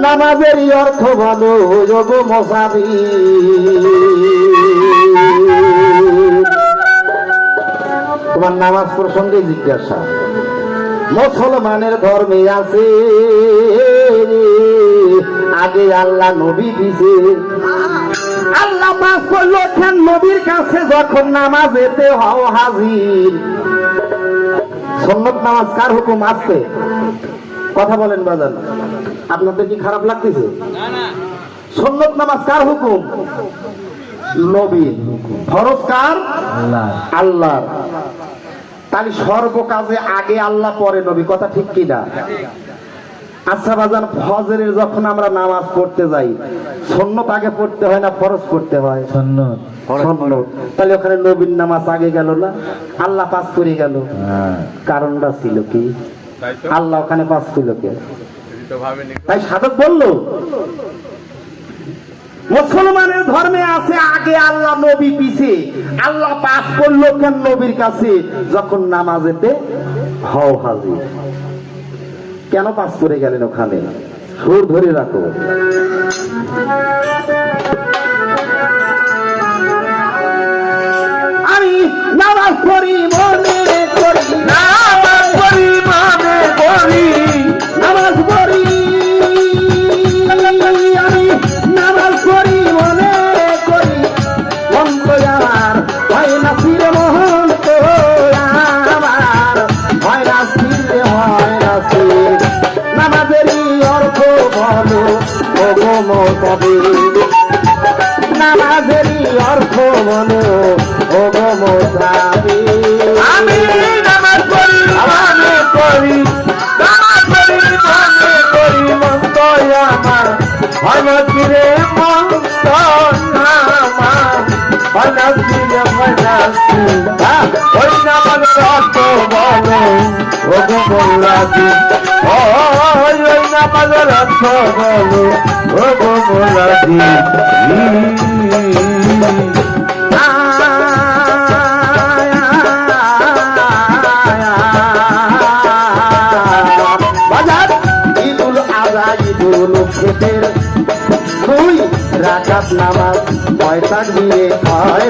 নামাজেরই অর্থ ভালো যোগ মশাবি তোমার নামাজ প্রসঙ্গে জিজ্ঞাসা, মুসলমানের ধর্মে আছে? আগে আল্লাহ নবী দিছে। আল্লাহ পাস করল কেন নবীর কাছে যখন নামাজেতে হও হাজির। সন্নত নামাজ কার হুকুম আসছে কথা বলেন বাজান। আপনাদের কি খারাপ লাগতেছে? সন্নত নামাজ কার হুকুম? নবী ফরজ কার? আল্লাহ তাহলে সর্ব কাজে আগে আল্লাহ পরে নবী কথা ঠিক কিনা আচ্ছা বাজান ফজরের যখন আমরা নামাজ পড়তে যাই সন্নত আগে পড়তে হয় না ফরজ পড়তে হয়? সন্ন্যত। সন্নত তাহলে ওখানে নবীর নামাজ আগে গেল না? আল্লাহ পাস করে গেল। হ্যাঁ। কারণটা ছিল কি? আল্লাহ ওখানে পাস ছিল কে? তাই সাধক বলল মুসলমানের ধর্মে আছে আগে আল্লাহ নবী পিছে। আল্লাহ পাঠ করল কেন নবীর কাছে? যখন নামাজেতে হও হাজির। কেন পাস করে গেলেন ওখানে? সুর ধরে রাখো। আমি নামাজ পড়ি মনে করি নামাজ নামাজেরই অর্থ বলো ও গো মোসাবি আমি নামাজ পড়ি মনে করি মন্ত আমার। মন্ত আমার না ফিরে না ফিরে ওই নামাজের অর্থ বলো ও গো ওই নামাজের অর্থ রাকাত নামাজ ছয় তাক দিয়ে। ছয়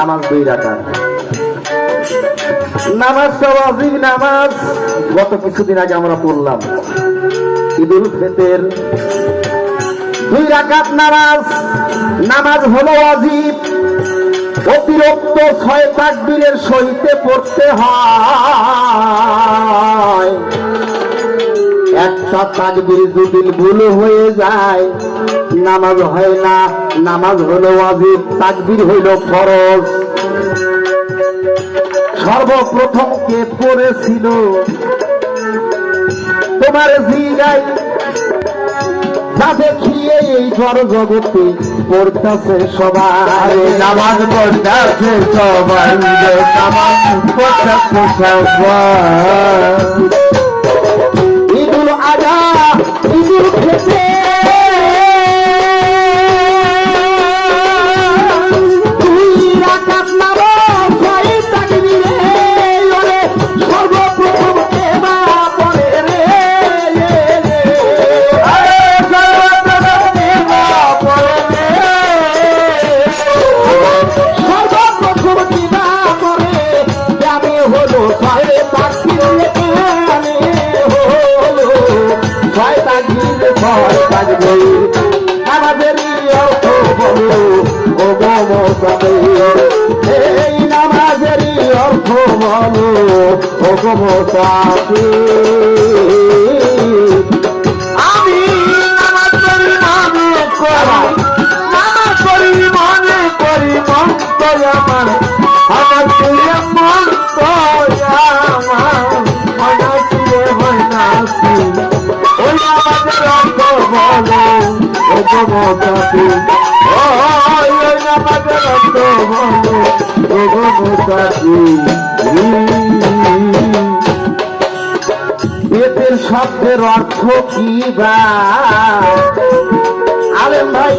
নামাজ দুই রাখা নামাজ সবাজিব নামাজ। গত কিছুদিন আগে আমরা পড়লাম, ঈদুল ফেতের। দুই রাকাত নামাজ নামাজ হলো অজিব অতিরিক্ত ছয় তাকবীরের সহিতে পড়তে হয়। একটা ভুল হয়ে যায়, নামাজ হয় না, নামাজ হলো তাকবীর হইল ফরজ। সর্বপ্রথম কে পড়েছিল? তোমার জিগাই যা দেখিয়ে এই ঘর জগতে পড়তেছে সবাই। নামাজ পড়তেছে সবাই, নামাজ পড়তেছে মমতা আমি নামাজ করি মনে করা নামাজ করি মনে করি মন করি আমার। আমার প্রিয় মন করি আমার। মনে প্রিয় হয় না ওই আমাদের অঙ্ক বলো, ও মমতা ওই আমাদের অঙ্ক বলো, ও মমতা বেতের শব্দের অর্থ কি বা? আলেম ভাই,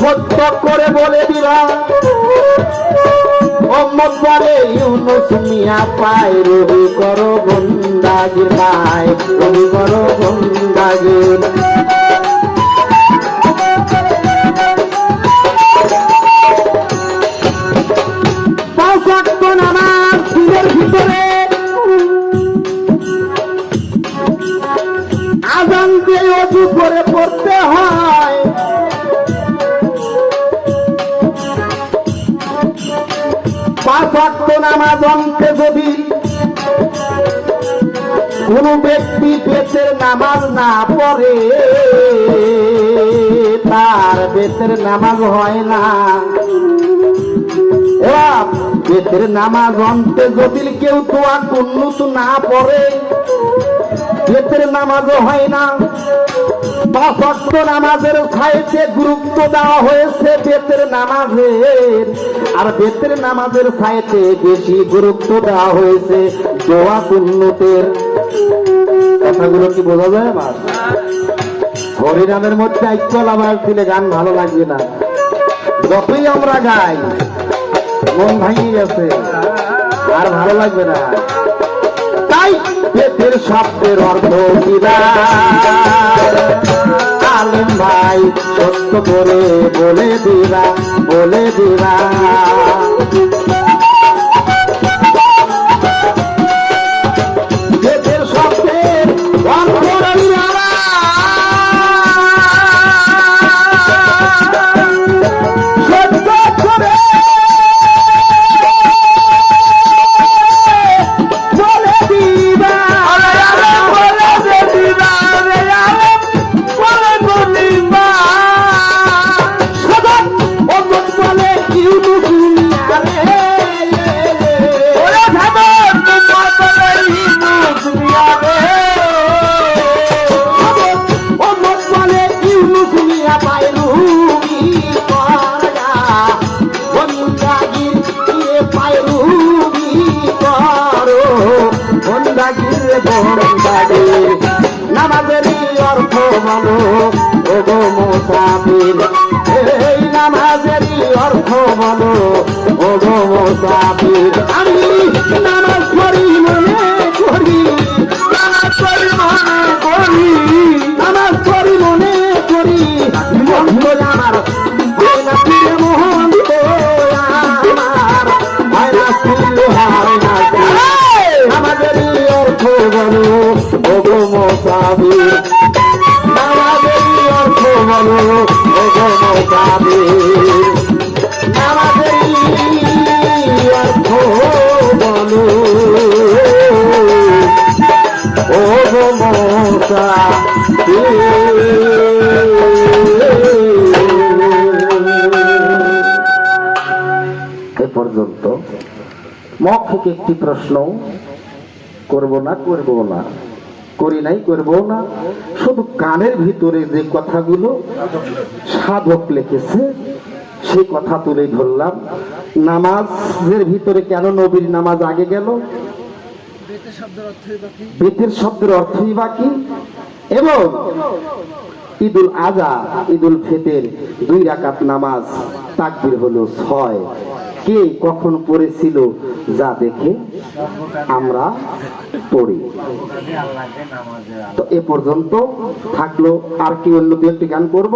সত্য করে বলে দিলা পায়, রবি করো বন্দাগির পায় রবি করো আজান অজু করে পড়তে হয়। পাঁচ নামাজ যদি কোন ব্যক্তি পেটের নামাজ না পড়ে, তার পেটের নামাজ হয় না। বেতের নামাজ অন্তে যদি কেউ তোয়া কুন্নুত না পড়ে পেটের নামাজও হয় না। পাঁচ ওয়াক্ত নামাজের সাইডে গুরুত্ব দেওয়া হয়েছে বেতের নামাজের। আর বেতের নামাজের সাইডে বেশি গুরুত্ব দেওয়া হয়েছে দোয়া কুন্নুতের কথাগুলো কি বোঝা যায় আমার হরিনামের মধ্যে আইকল আমার দিলে গান ভালো লাগবে না। যতই আমরা গাই, মন ভাঙিয়ে গেছে, আর ভালো লাগবে না। পেটের শব্দের অর্থ আলম ভাই সত্য করে বলে দিবা বলে দিবা। নামাজেরই অর্থ বলো ও গো মুসাফির এই নামাজেরই অর্থ বলো মৌখিক একটি প্রশ্ন, করব না করব না। করি নাই, করব না। শুধু কানের ভিতরে যে কথাগুলো সাধক লিখেছে, সেই কথা তুলে ধরলাম। নামাজের ভিতরে কেন নবীর নামাজ আগে গেল? বেতের শব্দের অর্থই বাকি এবং ঈদুল আজা ঈদুল ফেতের, দুই রাকাত নামাজ, তাকবির হলো ছয়। কে কখন পড়েছিল যা দেখে আমরা পড়ি। তো এ পর্যন্ত থাকল, আর কি অন্য দু একটি গান করব?